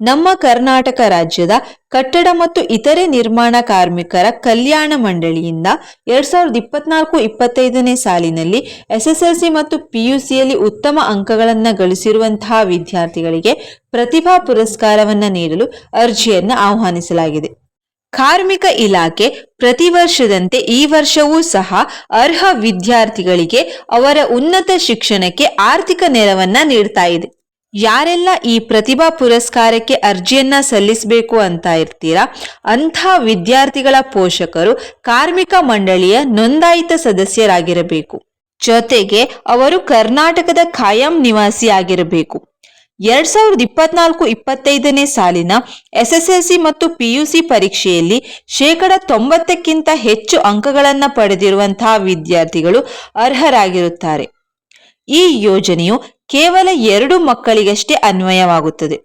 ನಮ್ಮ ಕರ್ನಾಟಕ ರಾಜ್ಯದ ಕಟ್ಟಡ ಮತ್ತು ಇತರೆ ನಿರ್ಮಾಣ ಕಾರ್ಮಿಕರ ಕಲ್ಯಾಣ ಮಂಡಳಿಯಿಂದ ಎರಡ್ ಸಾವಿರದ ಇಪ್ಪತ್ನಾಲ್ಕು ಇಪ್ಪತ್ತೈದನೇ ಸಾಲಿನಲ್ಲಿ ಎಸ್ಎಸ್ಎಲ್ಸಿ ಮತ್ತು ಪಿಯುಸಿಯಲ್ಲಿ ಉತ್ತಮ ಅಂಕಗಳನ್ನು ಗಳಿಸಿರುವಂತಹ ವಿದ್ಯಾರ್ಥಿಗಳಿಗೆ ಪ್ರತಿಭಾ ಪುರಸ್ಕಾರವನ್ನು ನೀಡಲು ಅರ್ಜಿಯನ್ನು ಆಹ್ವಾನಿಸಲಾಗಿದೆ. ಕಾರ್ಮಿಕ ಇಲಾಖೆ ಪ್ರತಿ ವರ್ಷದಂತೆ ಈ ವರ್ಷವೂ ಸಹ ಅರ್ಹ ವಿದ್ಯಾರ್ಥಿಗಳಿಗೆ ಅವರ ಉನ್ನತ ಶಿಕ್ಷಣಕ್ಕೆ ಆರ್ಥಿಕ ನೆರವನ್ನ ನೀಡ್ತಾ ಇದೆ. ಯಾರೆಲ್ಲ ಈ ಪ್ರತಿಭಾ ಪುರಸ್ಕಾರಕ್ಕೆ ಅರ್ಜಿಯನ್ನ ಸಲ್ಲಿಸಬೇಕು ಅಂತ ಇರ್ತೀರಾ? ಅಂಥ ವಿದ್ಯಾರ್ಥಿಗಳ ಪೋಷಕರು ಕಾರ್ಮಿಕ ಮಂಡಳಿಯ ನೋಂದಾಯಿತ ಸದಸ್ಯರಾಗಿರಬೇಕು. ಜೊತೆಗೆ ಅವರು ಕರ್ನಾಟಕದ ಖಾಯಂ ನಿವಾಸಿಯಾಗಿರಬೇಕು. ಎರಡ್ ಸಾವಿರದ ಇಪ್ಪತ್ನಾಲ್ಕು ಇಪ್ಪತ್ತೈದನೇ ಸಾಲಿನ ಎಸ್ಎಸ್ಎಲ್ಸಿ ಮತ್ತು ಪಿಯುಸಿ ಪರೀಕ್ಷೆಯಲ್ಲಿ ಶೇಕಡ ತೊಂಬತ್ತಕ್ಕಿಂತ ಹೆಚ್ಚು ಅಂಕಗಳನ್ನು ಪಡೆದಿರುವಂತಹ ವಿದ್ಯಾರ್ಥಿಗಳು ಅರ್ಹರಾಗಿರುತ್ತಾರೆ. ಈ ಯೋಜನೆಯು ಕೇವಲ ಎರಡು ಮಕ್ಕಳಿಗಷ್ಟೇ ಅನ್ವಯವಾಗುತ್ತದೆ.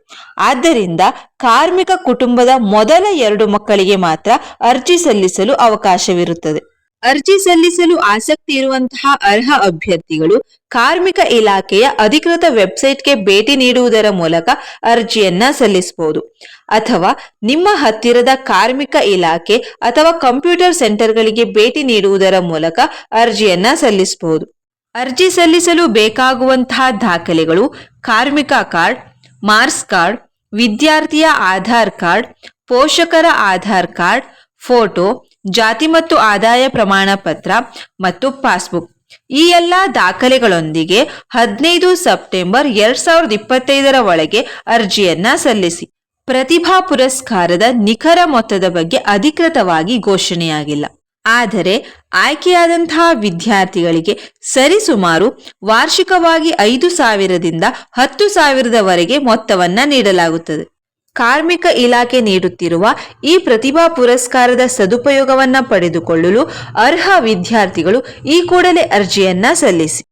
ಆದ್ದರಿಂದ ಕಾರ್ಮಿಕ ಕುಟುಂಬದ ಮೊದಲ ಎರಡು ಮಕ್ಕಳಿಗೆ ಮಾತ್ರ ಅರ್ಜಿ ಸಲ್ಲಿಸಲು ಅವಕಾಶವಿರುತ್ತದೆ. ಅರ್ಜಿ ಸಲ್ಲಿಸಲು ಆಸಕ್ತಿ ಇರುವಂತಹ ಅರ್ಹ ಅಭ್ಯರ್ಥಿಗಳು ಕಾರ್ಮಿಕ ಇಲಾಖೆಯ ಅಧಿಕೃತ ವೆಬ್ಸೈಟ್ಗೆ ಭೇಟಿ ನೀಡುವುದರ ಮೂಲಕ ಅರ್ಜಿಯನ್ನ ಸಲ್ಲಿಸಬಹುದು. ಅಥವಾ ನಿಮ್ಮ ಹತ್ತಿರದ ಕಾರ್ಮಿಕ ಇಲಾಖೆ ಅಥವಾ ಕಂಪ್ಯೂಟರ್ ಸೆಂಟರ್ಗಳಿಗೆ ಭೇಟಿ ನೀಡುವುದರ ಮೂಲಕ ಅರ್ಜಿಯನ್ನ ಸಲ್ಲಿಸಬಹುದು. ಅರ್ಜಿ ಸಲ್ಲಿಸಲು ಬೇಕಾಗುವಂತಹ ದಾಖಲೆಗಳು, ಕಾರ್ಮಿಕ ಕಾರ್ಡ್ ಮಾರ್ಕ್ಸ್ ಕಾರ್ಡ್, ವಿದ್ಯಾರ್ಥಿಯ ಆಧಾರ್ ಕಾರ್ಡ್, ಪೋಷಕರ ಆಧಾರ್ ಕಾರ್ಡ್, ಫೋಟೋ, ಜಾತಿ ಮತ್ತು ಆದಾಯ ಪ್ರಮಾಣ ಪತ್ರ ಮತ್ತು ಪಾಸ್ಬುಕ್. ಈ ಎಲ್ಲ ದಾಖಲೆಗಳೊಂದಿಗೆ ಹದಿನೈದು ಸೆಪ್ಟೆಂಬರ್ ಎರಡ್ ಸಾವಿರದ ಇಪ್ಪತ್ತೈದರ ಒಳಗೆ ಅರ್ಜಿಯನ್ನ ಸಲ್ಲಿಸಿ. ಪ್ರತಿಭಾ ಪುರಸ್ಕಾರದ ನಿಖರ ಮೊತ್ತದ ಬಗ್ಗೆ ಅಧಿಕೃತವಾಗಿ ಘೋಷಣೆಯಾಗಿಲ್ಲ. ಆದರೆ ಆಯ್ಕೆಯಾದಂತಹ ವಿದ್ಯಾರ್ಥಿಗಳಿಗೆ ಸರಿಸುಮಾರು ವಾರ್ಷಿಕವಾಗಿ ಐದು ಸಾವಿರದಿಂದ ಹತ್ತು ಸಾವಿರದವರೆಗೆ ಮೊತ್ತವನ್ನ ನೀಡಲಾಗುತ್ತದೆ. ಕಾರ್ಮಿಕ ಇಲಾಖೆ ನೀಡುತ್ತಿರುವ ಈ ಪ್ರತಿಭಾ ಪುರಸ್ಕಾರದ ಸದುಪಯೋಗವನ್ನ ಪಡೆದುಕೊಳ್ಳಲು ಅರ್ಹ ವಿದ್ಯಾರ್ಥಿಗಳು ಈ ಕೂಡಲೇ ಅರ್ಜಿಯನ್ನ ಸಲ್ಲಿಸಿ.